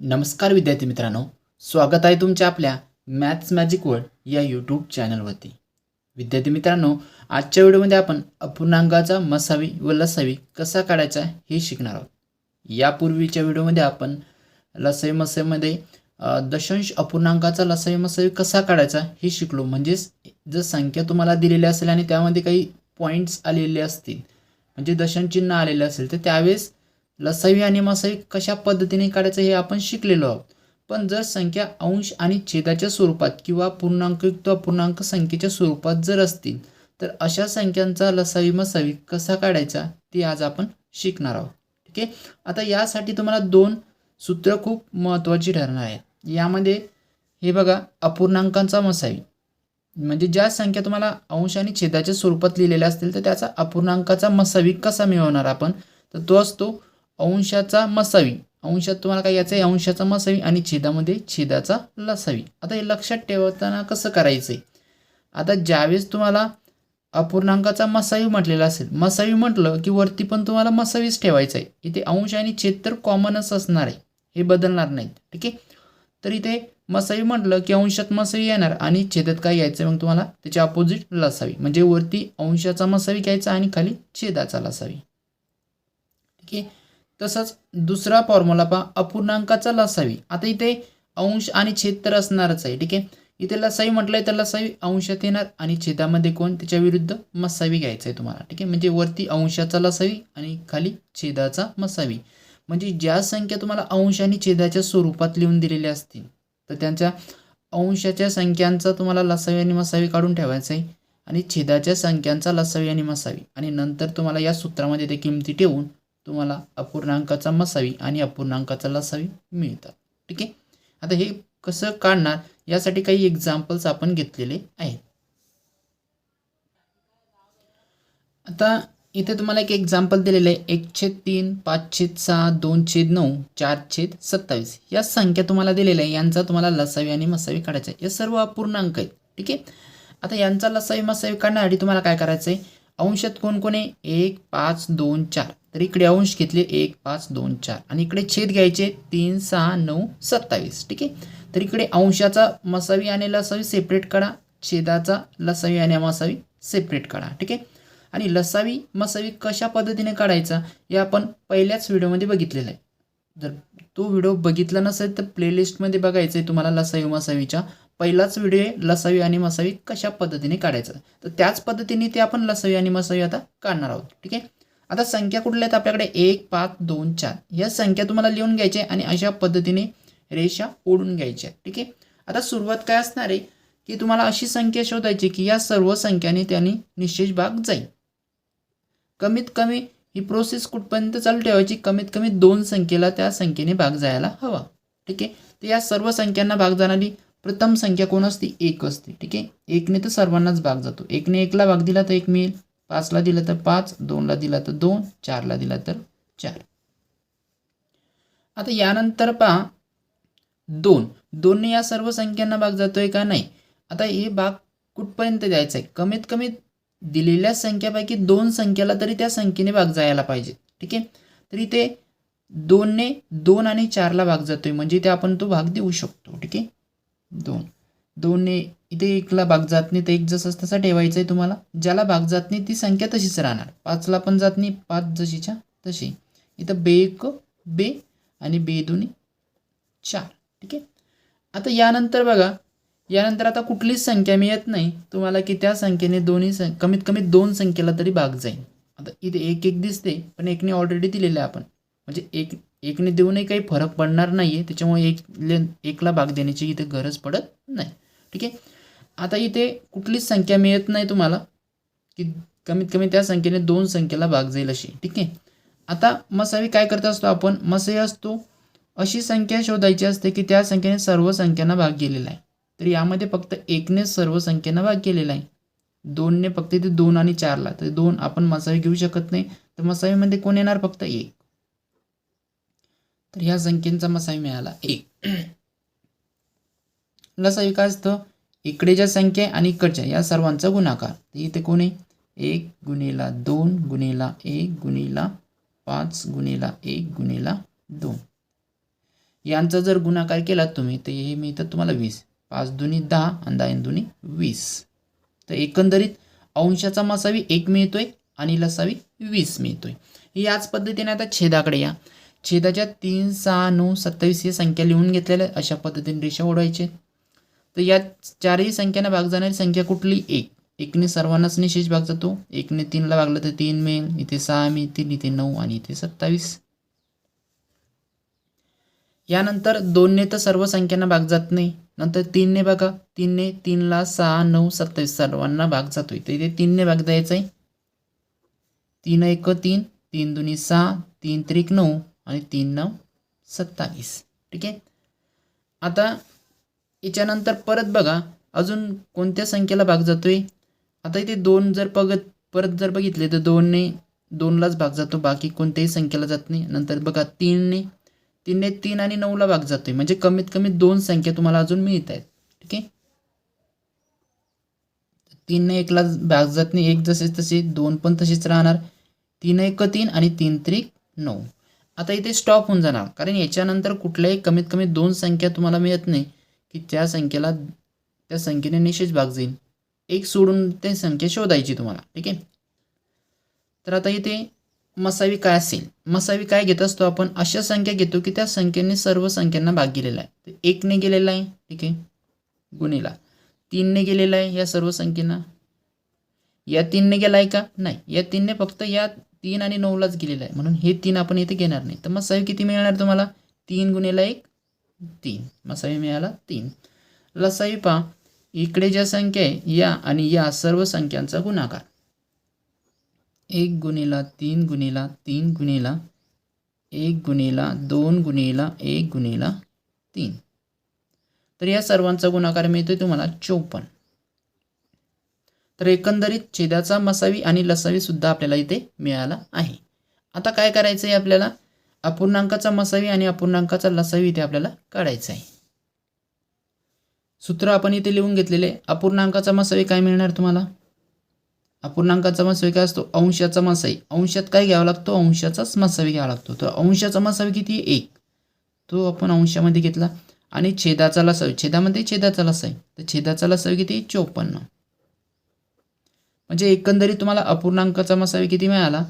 नमस्कार विद्यार्थी मित्रांनो स्वागत आहे तुमच्या आपल्या मॅथ्स मॅजिक वर्ल्ड या यूट्यूब चॅनलवरती विद्यार्थी मित्रांनो आजच्या व्हिडिओमध्ये आपण अपूर्णांकाचा मसावी व लसावी कसा काढायचा हे शिकणार आहोत. यापूर्वीच्या व्हिडिओमध्ये आपण लसावी मसावीमध्ये दशांश अपूर्णांकाचा लसावी मसावी कसा काढायचा हे शिकलो. म्हणजेच जर संख्या तुम्हाला दिलेली असेल आणि त्यामध्ये काही पॉईंट्स आलेले असतील म्हणजे दशांश चिन्ह आलेले असेल तर त्यावेळेस लसावी आणि मसावी कशा पद्धतीने काढायचं हे आपण शिकलेलो आहोत. पण जर संख्या अंश आणि छेदाच्या स्वरूपात किंवा पूर्णांकयुक्त अपूर्णांक संख्येच्या स्वरूपात जर असतील तर अशा संख्यांचा लसावी मसावी कसा काढायचा ते आज आपण शिकणार आहोत. ठीक आहे? आता यासाठी तुम्हाला दोन सूत्र खूप महत्त्वाची ठरणार आहेत. यामध्ये हे बघा अपूर्णांकांचा मसावी म्हणजे ज्या संख्या तुम्हाला अंश आणि छेदाच्या स्वरूपात लिहिलेल्या असतील तर त्याचा अपूर्णांकाचा मसावी कसा मिळवणार आपण? तर तो असतो अंशाचा मसावी. अंशात तुम्हाला काय याचं आहे अंशाचा मसावी आणि छेदामध्ये छेदाचा लसावी. आता हे लक्षात ठेवताना कसं करायचं आहे आता ज्यावेळेस तुम्हाला अपूर्णांकाचा मसावी म्हटलेला असेल मसावी म्हटलं की वरती पण तुम्हाला मसावीच ठेवायचं आहे इथे अंश आणि छेद तर कॉमनच असणार आहे. हे बदलणार नाहीत. ठीक आहे? तर इथे मसावी म्हटलं की अंशात मसावी येणार आणि छेदात काय यायचं मग तुम्हाला? त्याच्या अपोजिट लसावी. म्हणजे वरती अंशाचा मसावी घ्यायचा आणि खाली छेदाचा लसावी. ठीक आहे? तसंच दुसरा फॉर्म्युला पहा अपूर्णांकाचा लसावी. आता इथे अंश आणि छेद तर असणारच आहे ठीक आहे? इथे लसावी म्हटलंय तर लसावी अंशात येणार आणि छेदामध्ये कोण? त्याच्या विरुद्ध मसावी घ्यायचं आहे तुम्हाला ठीक आहे? म्हणजे वरती अंशाचा लसावी आणि खाली छेदाचा मसावी. म्हणजे ज्या संख्या तुम्हाला अंश आणि छेदाच्या स्वरूपात लिहून दिलेल्या असतील तर त्यांच्या अंशाच्या संख्यांचा तुम्हाला लसावी आणि मसावी काढून ठेवायचं आहे. आणि छेदाच्या संख्यांचा लसावी आणि मसावी. आणि नंतर तुम्हाला या सूत्रामध्ये ते किमती ठेवून तुम्हाला अपूर्णांकाचा मसावी आणि अपूर्णांकाचा लसावी मिळतात. ठीक आहे? आता हे कसं काढणार? यासाठी काही एक्झाम्पल्स आपण घेतलेले आहेत. आता इथे तुम्हाला एक एक्झाम्पल दिलेलं आहे. एक छेद तीन पाच छेद सहा दोन छेद नऊ चार छेद सत्तावीस. या संख्या तुम्हाला दिलेल्या आहे. यांचा तुम्हाला लसावी आणि मसावी काढायचा आहे. या सर्व अपूर्णांक आहेत. ठीक आहे? आता यांचा लसावी मसावी काढण्यासाठी तुम्हाला काय करायचं आहे अंशात कोणकोण आहे? एक पाच दोन चार. तर इकडे अंश घेतले एक पाच दोन चार. आणि इकडे छेद घ्यायचे तीन सहा नऊ सत्तावीस. ठीक आहे? तर इकडे अंशाचा मसावी आणि लसावी सेपरेट काढा. छेदाचा लसावी आणि मसावी सेपरेट काढा. ठीक आहे? आणि लसावी मसावी कशा पद्धतीने काढायचा हे आपण पहिल्याच व्हिडिओमध्ये बघितलेलं आहे. जर तो व्हिडिओ बघितला नसेल तर प्लेलिस्टमध्ये बघायचं आहे तुम्हाला लसावी मसावीच्या. पहिलाच व्हिडिओ आहे लसावी आणि मसावी कशा पद्धतीने काढायचं? तर त्याच पद्धतीने ते आपण लसावी आणि मसावी आता काढणार आहोत. ठीक आहे? आता संख्या कुठल्या आहेत आपल्याकडे? एक पाच दोन चार. या संख्या तुम्हाला लिहून घ्यायच्या आणि अशा पद्धतीने रेषा ओढून घ्यायच्या ठीक आहे? आता सुरुवात काय असणार आहे? की तुम्हाला अशी संख्या शोधायची की या सर्व संख्याने त्यांनी निश्चित भाग जाईल. कमीत कमी ही प्रोसेस कुठपर्यंत चालू ठेवायची? कमीत कमी दोन संख्येला त्या संख्येने भाग जायला हवा. ठीक आहे? तर या सर्व संख्यांना भाग जाणारी प्रथम संख्या कोण असते? एक असते. ठीक आहे? एकने तर सर्वांनाच भाग जातो. एकने एकला भाग दिला तर एक मिळेल. पाचला दिला तर पाच दोनला दिला तर दोन चारला दिला तर चार. आता यानंतर पहा दोन. दोनने या सर्व संख्यांना भाग जातोय का नाही? आता हे भाग कुठपर्यंत द्यायचा आहे? कमीत कमी दिलेल्या संख्यापैकी दोन संख्येला तरी त्या संख्येने भाग जायला पाहिजे. ठीक आहे? तरी ते दोनने दोन आणि चारला भाग जातोय. म्हणजे इथे आपण तो भाग देऊ शकतो. ठीक आहे? दोन. दोनने इथे एकला भाग जात नाही तर एक जसं तसा ठेवायचं आहे तुम्हाला. ज्याला भाग जात नाही ती संख्या तशीच राहणार. पाचला पण जात नाही पाच जशीच्या तशी. इथं बे एक बे आणि बे दोन्ही चार. ठीक आहे? आता यानंतर बघा. यानंतर आता कुठलीच संख्या मिळत नाही. तुम्हाला की त्या संख्येने दोन्ही सं कमीत कमी दोन संख्येला तरी भाग जाईल. आता इथे एक एक दिसते पण एकने ऑलरेडी दिलेलं आहे आपण. म्हणजे एक एकने देऊनही काही फरक पडणार नाही आहे त्याच्यामुळे एक एकला भाग देण्याची इथे गरज पडत नाही. ठीक आहे? आता इथे कुठलीच संख्या मिळत नाही तुम्हाला की कमीत कमी त्या संख्येने दोन संख्येला भाग जाईल अशी ठीक आहे? आता मसावी काय करत असतो आपण? मसावी असतो अशी संख्या शोधायची असते की त्या संख्येने सर्व संख्यांना भाग गेलेला आहे. तर यामध्ये फक्त एकने सर्व संख्यांना भाग केलेला आहे. दोनने फक्त इथे दोन आणि चारला तर दोन आपण मसावी घेऊ शकत नाही. तर मसावीमध्ये कोण येणार? फक्त एक. तर ह्या संख्येचा मसावी मिळाला एक. लसावी काय असतं? इकडे ज्या संख्या आहे आणि इकडच्या या सर्वांचा गुणाकार. इथे कोण आहे? एक गुणेला दोन गुणेला एक गुणेला पाच गुणेला एक गुणेला दोन. यांचा जर गुणाकार केला तुम्ही तर हे मिळतं तुम्हाला वीस. पाच दुनी दहा आणि दहा दुनी वीस. तर एकंदरीत अंशाचा मसावी एक मिळतोय आणि लसावी वीस मिळतोय. याच पद्धतीने आता छेदाकडे या. छेदाच्या तीन सहा नऊ सत्तावीस ही संख्या लिहून घेतलेल्या आहेत. अशा पद्धतीने रेषा ओढवायचे तर या चारही संख्यांना भाग जाणारी संख्या कुठली? एक. एकने सर्वांनाच निशेष भाग जातो एकने तीनला भागलं तर तीन मिळेल. इथे सहा मिळतील इथे नऊ आणि इथे सत्तावीस. यानंतर दोनने तर सर्व संख्यांना भाग जात नाही. नंतर तीनने बघा तीनने तीनला सहा नऊ सत्तावीस. सर्वांना भाग जातो तर इथे तीनने भाग द्यायचा आहे. तीन एक तीन. तीन दोन्ही सहा. तीन त्रिक नऊ आणि तीन नऊ सत्तावीस. ठीक आहे? आता याच्यानंतर परत बघा अजून कोणत्या संख्येला भाग जातो आहे आता इथे दोन जर बघत परत जर बघितले तर दोनने दोनलाच भाग जातो बाकी कोणत्याही संख्येला जात नाही. नंतर बघा तीनने तीनने तीन आणि नऊला भाग जातो आहे म्हणजे कमीत कमी दोन संख्या तुम्हाला अजून मिळत आहेत. ठीक आहे? तीनने एकला भाग जात नाही. एक जसे तसे दोन पण तसेच राहणार. तीन एक तीन आणि तीन त्रिक नऊ. आता इथे स्टॉप होऊन जाणार. कारण याच्यानंतर कुठल्याही कमीत कमी दोन संख्या तुम्हाला मिळत नाही. की त्या संख्येला त्या संख्येने निशेष भाग जाईल. एक सोडून ते संख्या शोधायची तुम्हाला ठीक आहे? तर आता इथे मसावी काय असेल? मसावी काय घेत असतो आपण? अशा संख्या घेतो की त्या संख्येने सर्व संख्यांना भाग गेलेला आहे. तर एकने गेलेला आहे ठीक आहे? गुणीला. तीनने गेलेला आहे या सर्व संख्येना? या तीनने गेला आहे का? नाही. या तीनने फक्त या तीन आणि नऊलाच गेलेला आहे. म्हणून हे तीन आपण इथे घेणार नाही. तर मसावी किती मिळणार तुम्हाला? तीन गुन्हेला एक तीन. मसावी मिळाला तीन. लसावी पहा. इकडे ज्या संख्या आहे या आणि या सर्व संख्यांचा गुणाकार. एक गुणीला तीन गुणीला तीन गुणीला एक गुणीला दोन गुणीला एक गुणीला तीन. तर या सर्वांचा गुणाकार मिळतोय तुम्हाला चौपन्न. तर एकंदरीत छेदाचा मसावी आणि लसावी सुद्धा आपल्याला इथे मिळाला आहे. आता काय करायचं आहे आपल्याला? अपूर्णांकाचा मसावी आणि अपूर्णांकाचा लसावी इथे आपल्याला काढायचा आहे. सूत्र आपण इथे लिहून घेतलेले अपूर्णांकाचा मसावी काय मिळणार तुम्हाला? अपूर्णांकाचा मसावी काय असतो? अंशाचा मसाई अंशात काय घ्यावा लागतो? अंशाचाच मसावी घ्यावा लागतो. तर अंशाचा मसावी किती? एक. तो आपण अंशामध्ये घेतला. आणि छेदाचा लसावी. छेदामध्ये छेदाचा लसावी. तर छेदाचा लसावी किती? चोपन्न. म्हणजे एकंदरीत तुम्हाला अपूर्णांकाचा मसावी किती मिळाला?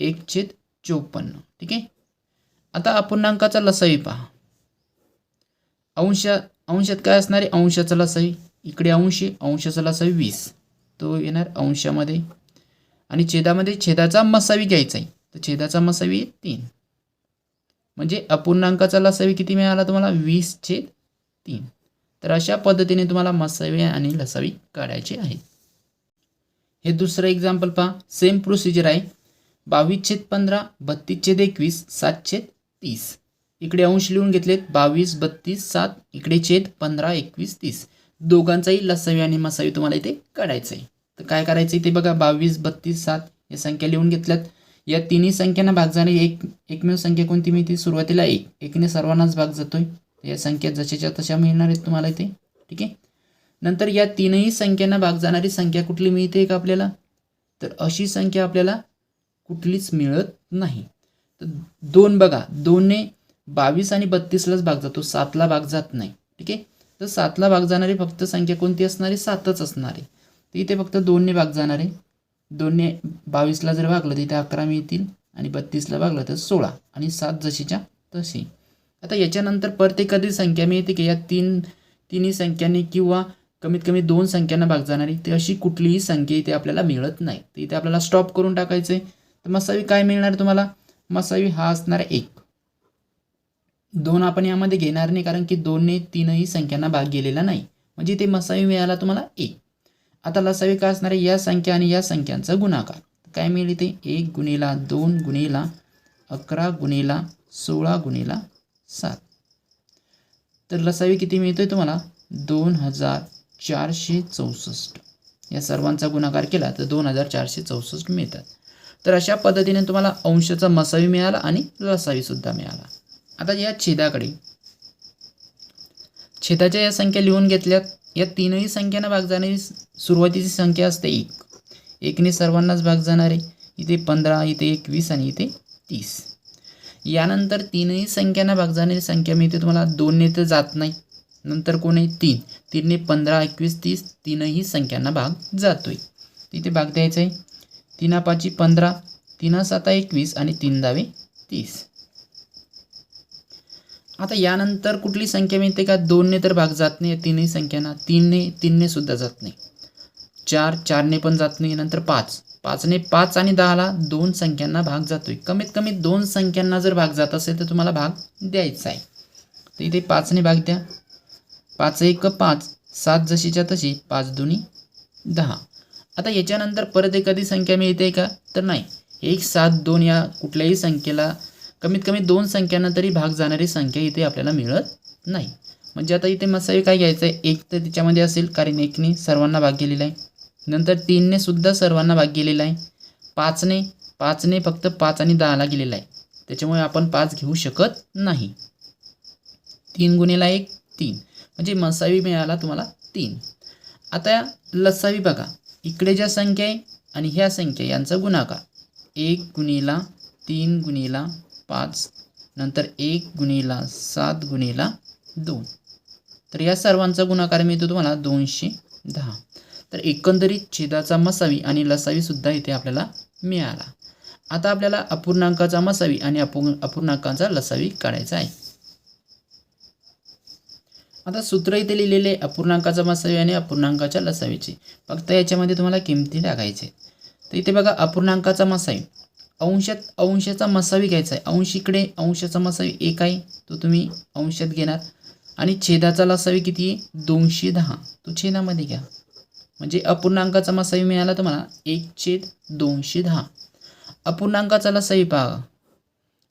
एक छेद चोपन्न. ठीक आहे? आता अपूर्णांकाचा लसावी पहा. अंश अंशात काय असणार आहे? अंशाचा लसावी इकडे अंशी अंशाचा लसावी वीस. तो येणार अंशामध्ये. आणि छेदामध्ये छेदाचा मसावी घ्यायचा आहे. तर छेदाचा मसावी आहे तीन. म्हणजे अपूर्णांकाचा लसावी किती मिळाला तुम्हाला? वीस छेद तीन. तर अशा पद्धतीने तुम्हाला मसावी आणि लसावी काढायचे आहेत. हे दुसरं एक्झाम्पल पहा. सेम प्रोसिजर आहे. बावीस छेद पंधरा बत्तीस छेद एकवीस सात छेद तीस. इकडे अंश लिहून घेतलेत बावीस बत्तीस सात इकडे छेद पंधरा एकवीस तीस. दोघांचाही लसावी आणि मसावी तुम्हाला इथे काढायचं आहे तर काय करायचं इथे बघा बावीस बत्तीस सात या संख्या लिहून घेतल्यात. या तिन्ही संख्यांना भाग जाणे एक एकमेव संख्या कोणती मिळते? सुरुवातीला एक. एकने सर्वांनाच भाग जातोय. या संख्या जशाच्या तशा मिळणार आहेत तुम्हाला इथे. ठीक आहे? नंतर या तीनही संख्यांना भाग जाणारी संख्या कुठली मिळते का आपल्याला? तर अशी संख्या आपल्याला कुठलीच मिळत नाही. तर दोन बघा दोनने बावीस आणि बत्तीसलाच भाग जातो सातला भाग जात नाही ठीक आहे? तर सातला भाग जाणारी फक्त संख्या कोणती असणारी सातच असणार आहे. तर इथे फक्त दोनने भाग जाणार आहे. दोनने बावीसला जर भागलं तर इथे अकरा मिळतील आणि बत्तीसला भागलं तर सोळा आणि सात जशीच्या तशी. आता याच्यानंतर परत एखादी संख्या मिळते की या तीन तिन्ही संख्यांनी किंवा कमीत कमी दोन संख्यांना भाग जाणारी ती अशी कुठलीही संख्या इथे आपल्याला मिळत नाही. तर इथे आपल्याला स्टॉप करून टाकायचं आहे तर मसावी काय मिळणार तुम्हाला? मसावी हा असणार एक. दोन आपण यामध्ये घेणार नाही कारण की दोनने तीनही संख्यांना भाग गेलेला नाही. म्हणजे ते मसावी मिळाला तुम्हाला एक. आता लसावी का असणार आहे? या संख्या आणि या संख्यांचा गुणाकार. काय मिळेल इथे? एक गुणेला दोन गुणेला अकरा गुणेला सोळा गुणेला सात. तर लसावी किती मिळतोय तुम्हाला? दोन हजार चारशे चौसष्ट. या सर्वांचा गुणाकार केला तर दोन हजार चारशे चौसष्ट मिळतात. तर अशा पद्धतीने तुम्हाला अंशाचा मसावी मिळाला आणि लसावीसुद्धा मिळाला. आता या छेदाकडे. छेदाच्या या संख्या लिहून घेतल्यात. या तीनही संख्यांना भाग जाणारी सुरुवातीची संख्या असते एक. एकने सर्वांनाच भाग जाणारे. इथे पंधरा इथे एकवीस आणि इथे तीस. यानंतर तीनही संख्यांना भाग जाणारी संख्या मिळते. तुम्हाला दोनने तर जात नाही. नंतर कोण आहे तीन. तीनने पंधरा एकवीस तीस तीनही संख्यांना भाग जातोय. तिथे भाग द्यायचा आहे. तिना पाची पंधरा तीन साता एकवीस आणि तीन दावे तीस. आता यानंतर कुठली संख्या मिळते का? दोनने तर भाग जात नाही तीनही संख्यांना तीनने तीनने सुद्धा जात नाही. चार चारने पण जात नाही नंतर पाच. पाचने पाच आणि दहाला दोन संख्यांना भाग जातोय. कमीत कमी दोन संख्यांना जर भाग जात असेल तर तुम्हाला भाग द्यायचा आहे. तर इथे पाचने भाग द्या. पाच एक पाच. सात जशीच्या तशी पाच दोन्ही दहा. आता याच्यानंतर परत एखादी संख्या मिळते का? तर नाही. एक सात दोन या कुठल्याही संख्येला कमीत कमी दोन संख्यांना तरी भाग जाणारी संख्या इथे आपल्याला मिळत नाही. म्हणजे आता इथे मसावी काय घ्यायचं आहे एक तर तिच्यामध्ये असेल कारण एकने सर्वांना भाग गेलेला आहे. नंतर तीनने सुद्धा सर्वांना भाग गेलेला आहे. पाचने पाचने फक्त पाच आणि दहाला गेलेला आहे. त्याच्यामुळे आपण पाच घेऊ शकत नाही. तीन गुणेला एक तीन. म्हणजे मसावी मिळाला तुम्हाला तीन. आता लसावी बघा. इकडे ज्या संख्या आहे आणि ह्या संख्या यांचा गुणाकार. एक गुणीला तीन गुणीला पाच नंतर एक गुणीला सात गुणीला दोन. तर या सर्वांचा गुणाकार मिळतो तुम्हाला दोनशे दहा. तर एकंदरीत छेदाचा मसावी आणि लसावीसुद्धा इथे आपल्याला मिळाला. आता आपल्याला अपूर्णांकाचा मसावी आणि अपू अपूर्णांकाचा लसावी काढायचा आहे. आता सूत्र इथे लिहिलेले अपूर्णांकाचा मसावी आणि अपूर्णांकाच्या लसावीचे. फक्त याच्यामध्ये तुम्हाला किमती टाकायचे तर इथे बघा अपूर्णांकाचा मसावी. अंशात अंशाचा मसावी घ्यायचा आहे. अंश इकडे अंशाचा मसावी एक आहे. तो तुम्ही अंशात घेणार. आणि छेदाचा लसावी किती आहे? दोनशे दहा. तो छेदामध्ये घ्या. म्हणजे अपूर्णांकाचा मसावी मिळाला तुम्हाला एक छेद दोनशे दहा. अपूर्णांकाचा लसावी पहा.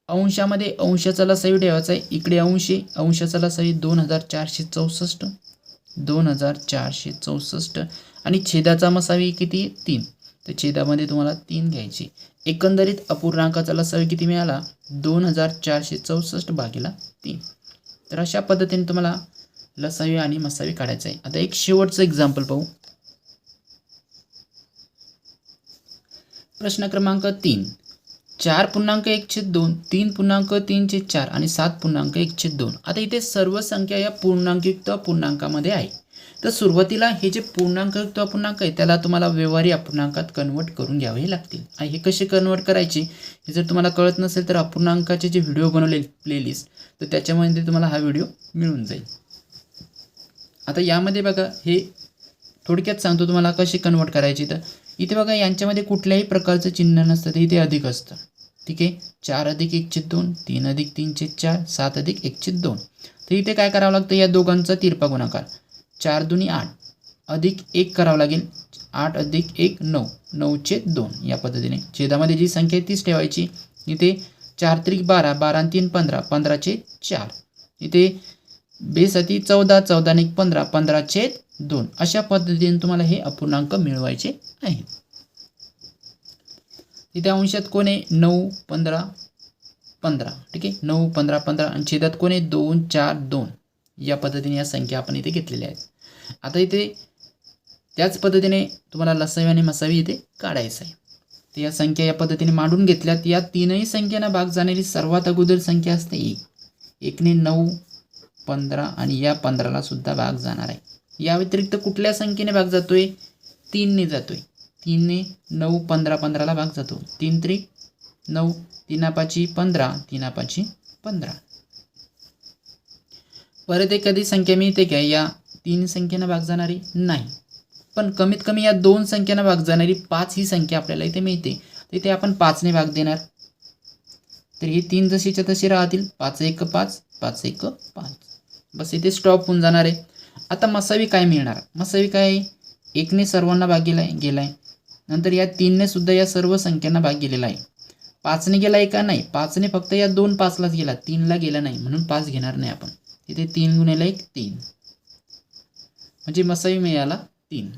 अंशामध्ये अंशाचा लसावी ठेवायचा आहे. इकडे अंशी अंशाचा लसावी दोन हजार चारशे चौसष्ट दोन हजार चारशे चौसष्ट आणि छेदाचा मसावी किती तीन. तर छेदामध्ये तुम्हाला तीन घ्यायची एकंदरीत अपूर्णांकाचा लसावी किती मिळाला? दोन हजार चारशे चौसष्ट भागीला तीन. तर अशा पद्धतीने तुम्हाला लसावी आणि मसावी काढायचं आहे. आता एक शेवटचं एक्झाम्पल पाहू. प्रश्न क्रमांक तीन. चार पूर्णांक एक छेद दोन तीन पूर्णांक तीन छेद चार आणि सात पूर्णांक एक छेद दोन. आता इथे सर्व संख्या या पूर्णांकयुक्त पूर्णांकामध्ये आहे. तर सुरुवातीला हे जे पूर्णांकयुक्त अपूर्णांक आहे त्याला तुम्हाला व्यवहारी अपूर्णांकात कन्वर्ट करून घ्यावे लागतील. आणि हे कसे कन्वर्ट करायचे हे जर तुम्हाला कळत नसेल तर अपूर्णांकाचे जे व्हिडिओ बनवले प्लेलिस्ट तर त्याच्यामध्ये तुम्हाला हा व्हिडिओ मिळून जाईल. आता यामध्ये बघा हे थोडक्यात सांगतो तुम्हाला कसे कन्वर्ट करायचे. तर इथे बघा यांच्यामध्ये कुठल्याही प्रकारचं चिन्ह नसतं. ते इथे अधिक असतं. ठीक आहे? चार अधिक एकशे दोन तीन अधिक तीनशे चार सात अधिक एकशे दोन. तर इथे काय करावं लागतं? या दोघांचा तिरपा गुणाकार. चार दुनी आठ. अधिक एक करावं लागेल. आठ अधिक एक नऊ. नऊचे दोन या पद्धतीने. छेदामध्ये जी संख्या आहे तीच ठेवायची. इथे चार त्रिक बारा बारा आणि तीन पंधरा. पंधराचे चार. इथे बेसती चौदा चौदा आणि एक पंधरा. पंधराचे दोन. अशा पद्धतीने तुम्हाला हे अपूर्णांक मिळवायचे आहे तिथे अंशात कोण आहे? नऊ पंधरा पंधरा. ठीक आहे? नऊ पंधरा पंधरा. आणि छेदात कोण आहे? दोन चार दोन. या पद्धतीने या संख्या आपण इथे घेतलेल्या आहेत. आता इथे त्याच पद्धतीने तुम्हाला लसावी आणि मसावी इथे काढायचं आहे. तर या संख्या या पद्धतीने मांडून घेतल्यात. या तीनही संख्यांना भाग जाणारी सर्वात अगोदर संख्या असते एक. एकने नऊ पंधरा आणि या पंधराला सुद्धा भाग जाणार आहे. या व्यतिरिक्त कुठल्या संख्येने भाग जातोय? तीनने जातो आहे तीनने नऊ पंधरा पंधराला भाग जातो. तीन त्रिक नऊ तीनापाची पंधरा तीनापाची पंधरा. परत एखादी संख्या मिळते का? या तीन संख्येनं भाग जाणारी? नाही. पण कमीत कमी या दोन संख्येनं भाग जाणारी पाच ही संख्या आपल्याला इथे मिळते. तर इथे आपण पाचने भाग देणार. तर ही तीन जशीच्या तशी राहतील. पाच एक पाच पाच एक पाच. बस इथे स्टॉप होऊन जाणार आहे. आता मसावी काय मिळणार? मसावी काय आहे? एकने सर्वांना भाग गेला गेलाय. नंतर या तीनने सुद्धा या सर्व संख्यांना भाग गेलेला आहे. पाचने गेला आहे का नाही. पाचने फक्त या दोन पाचलाच गेला. तीनला गेला नाही. म्हणून पाच घेणार नाही आपण. तिथे तीन गुन्ह्याला एक तीन. म्हणजे मसावी मिळाला तीन.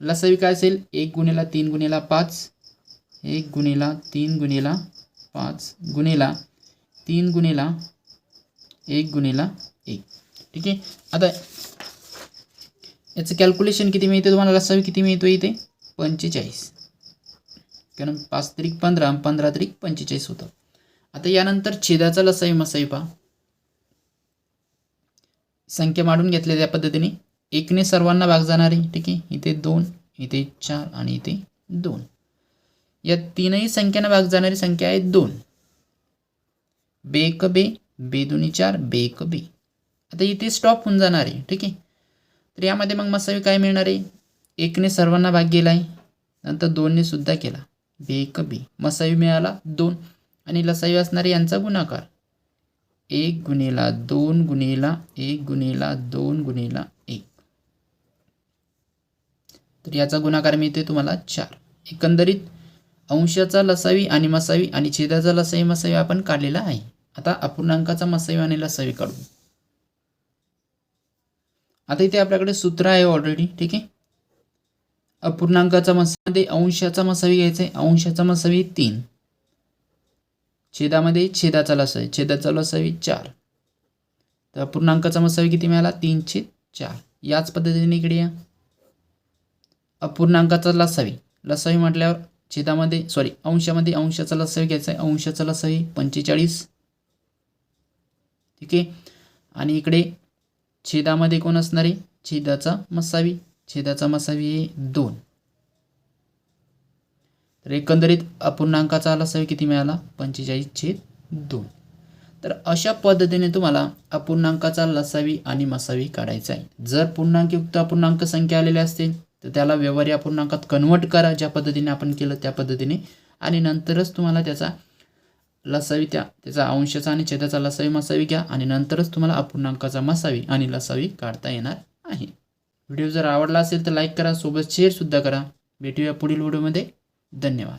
लसावी काय असेल? एक गुन्हेला तीन गुन्हेला पाच. एक गुन्हेला तीन गुन्हेला पाच. गुन्हेला तीन गुन्हेला एक गुन्हेला एक. ठीक आहे? आता याचं कॅल्क्युलेशन किती मिळते तुम्हाला? लसावी किती मिळतो इथे? पंचेचाळीस. कारण पाच तरीक पंधरा पंधरा तरीक पंचेचाळीस होतं. आता यानंतर छेदाचा लसावी मसावी पहा. संख्या मांडून घेतल्या त्या पद्धतीने. एकने सर्वांना भाग जाणारी ठीक आहे? इथे दोन इथे चार आणि इथे दोन. या तीनही संख्यांना भाग जाणारी संख्या आहे दोन. बे एक बे बे दोन्ही चार बे एक बे. आता इथे स्टॉप होऊन जाणार आहे ठीक आहे? तर यामध्ये मग मसावी काय मिळणार आहे? एकने सर्वांना भाग गेला आहे नंतर दोनने सुद्धा केला. बे एक बे. मसावी मिळाला दोन. आणि लसावी असणारे यांचा गुणाकार. एक गुणेला दोन गुणेला एक गुणेला दोन गुणेला एक. तर याचा गुणाकार मिळते तुम्हाला चार. एकंदरीत अंशाचा लसावी आणि मसावी आणि छेदाचा लसावी मसावी आपण काढलेला आहे. आता अपूर्णांकाचा मसावी आणि लसावी काढू. आता इथे आपल्याकडे सूत्र आहे ऑलरेडी ठीक आहे? अपूर्णांकाचा मसामध्ये अंशाचा मसावी घ्यायचा आहे. अंशाचा मसावी तीन. छेदामध्ये छेदाचा लसावी छेदाचा लसावी चार. तर अपूर्णांकाचा मसावी किती मिळाला? तीन छेद चार. याच पद्धतीने इकडे या. अपूर्णांकाचा लसावी. लसावी म्हटल्यावर छेदामध्ये सॉरी अंशामध्ये अंशाचा लसावी घ्यायचा आहे. अंशाचा लसावी पंचेचाळीस. ठीक आहे? आणि इकडे छेदामध्ये कोण असणार आहे? छेदाचा मसावी. छेदाचा मसावी आहे दोन. तर एकंदरीत अपूर्णांकाचा लसावी किती मिळाला? पंचेचाळीस छेद दोन. तर अशा पद्धतीने तुम्हाला अपूर्णांकाचा लसावी आणि मसावी काढायचा आहे. जर पूर्णांकयुक्त अपूर्णांक संख्या आलेल्या असतील तर त्याला व्यवहारी अपूर्णांकात कन्वर्ट करा. ज्या पद्धतीने आपण केलं त्या पद्धतीने. आणि नंतरच तुम्हाला त्याचा लसावी त्या. त्याचा अंशाचा आणि छेदाचा लसावी मासावी घ्या आणि नंतरच तुम्हाला अपूर्णांकाचा मासावी आणि लसावी काढता येणार आहे. व्हिडिओ जर आवडला असेल तर लाईक करा सोबत शेअरसुद्धा करा. भेटूया पुढील व्हिडिओमध्ये. धन्यवाद.